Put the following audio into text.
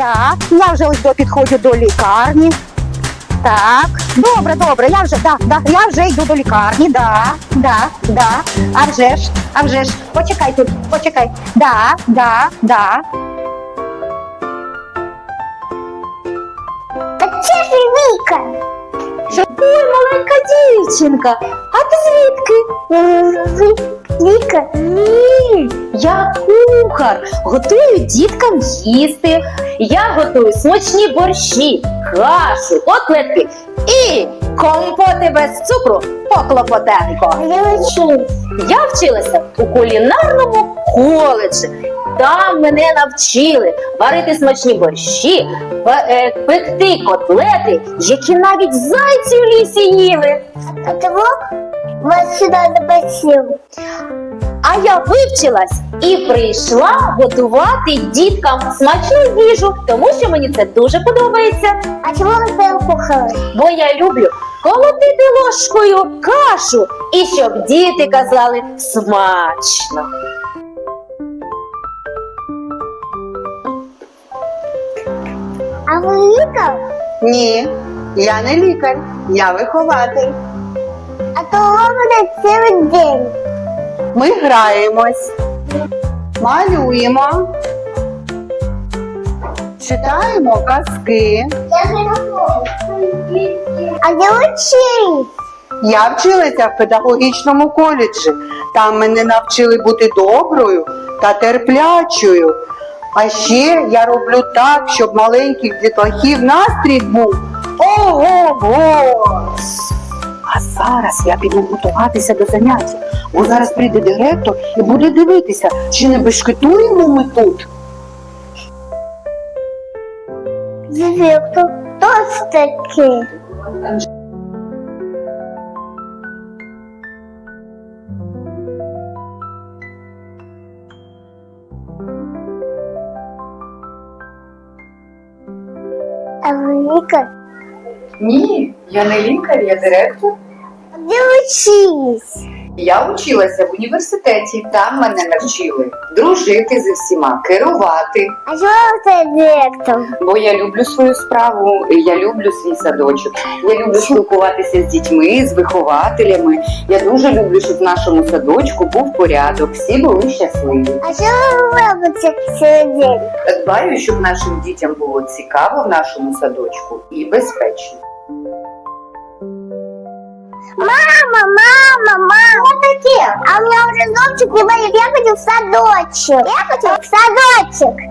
Да, я вже ось до підходжу до лікарні. Так, добре, добре, я вже, да, да, я вже йду до лікарні, да, да, да. А вже ж, а вже ж, почекай тут, почекай. Да, да, да. Так це ж Віка. Що ой, маленька дівчинка, а ти звідки? Віка. Ні, Я кухар, готую діткам їсти. Я готую смачні борщі, кашу, котлетки і компоти без цукру по Клопотенко. Я вчилася у кулінарному коледжі. Там мене навчили варити смачні борщі, е, пекти котлети, які навіть зайці в лісі їли. А того вас сюди запросив. А я вивчилась і прийшла готувати діткам смачну їжу, тому що мені це дуже подобається. А чому ви перепухали? Бо я люблю колотити ложкою кашу і щоб діти казали смачно. А ви Віка? Ні, я не лікар, я вихователь. А того буде цілий день. Ми граємось, малюємо, читаємо казки. А де учись? Я вчилася в педагогічному коледжі. Там мене навчили бути доброю та терплячою. А ще я роблю так, щоб маленьких дітлахів настрій був. Ого-го! А зараз я піду готуватися до заняття, бо зараз прийде директор і буде дивитися, чи не бешкетуємо ми тут. Директор, хто це таке? А ви Віка? Ні, я не лікар, я директор. Де учись? Я училася в університеті. Там мене навчили дружити зі всіма, керувати. А чого це директор? Бо я люблю свою справу, я люблю свій садочок. Я люблю спілкуватися з дітьми, з вихователями. Я дуже люблю, щоб в нашому садочку був порядок, всі були щасливі. А що ви робите день? Дбаю, щоб нашим дітям було цікаво в нашому садочку і безпечно. Мама, мама, мама. Что такие? А у меня уже зонтик не болит. Я хочу в садочек. Я хочу в садочек.